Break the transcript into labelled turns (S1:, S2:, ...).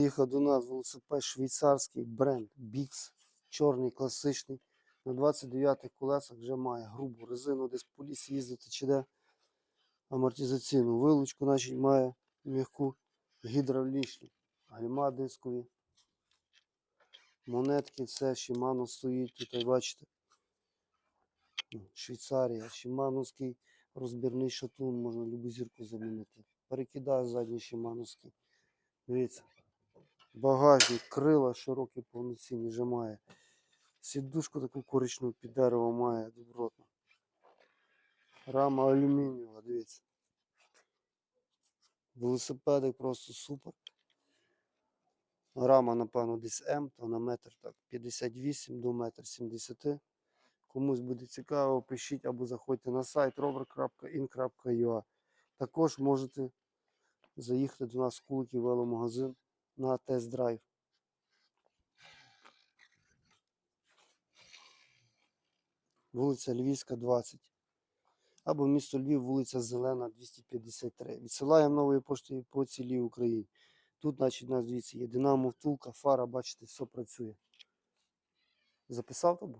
S1: Їхав до нас велосипед швейцарський бренд Bix, чорний класичний. На 29 колесах вже має грубу резину, десь по лісі їздити чи де. Амортизаційну вилучку, значить має м'яку гідравлічну. Гальма дискові. Монетки, все, Shimano стоїть, тут бачите. Ну, Швейцарія, Шимановський розбірний шатун, можна любу зірку замінити. Перекидаю задній Шимановський. Дивіться. Багажник, крила широкі, повноцінні вже має. Сідушку таку коричневу під дерево має добротно. Рама алюмінієва, дивіться. Велосипедик просто супер. Рама, напевно, десь М, то на метр так, 58 до метр 70. Комусь буде цікаво, пишіть або заходьте на сайт rover.in.ua. Також можете заїхати до нас в Куликів веломагазин на тест-драйв. Вулиця Львівська, 20. Або місто Львів, вулиця Зелена, 253. Відсилаємо новою поштою по цілій Україні. Тут, значить, у нас дивіться, є динамо втулка, фара, бачите, все працює. Записав тобі?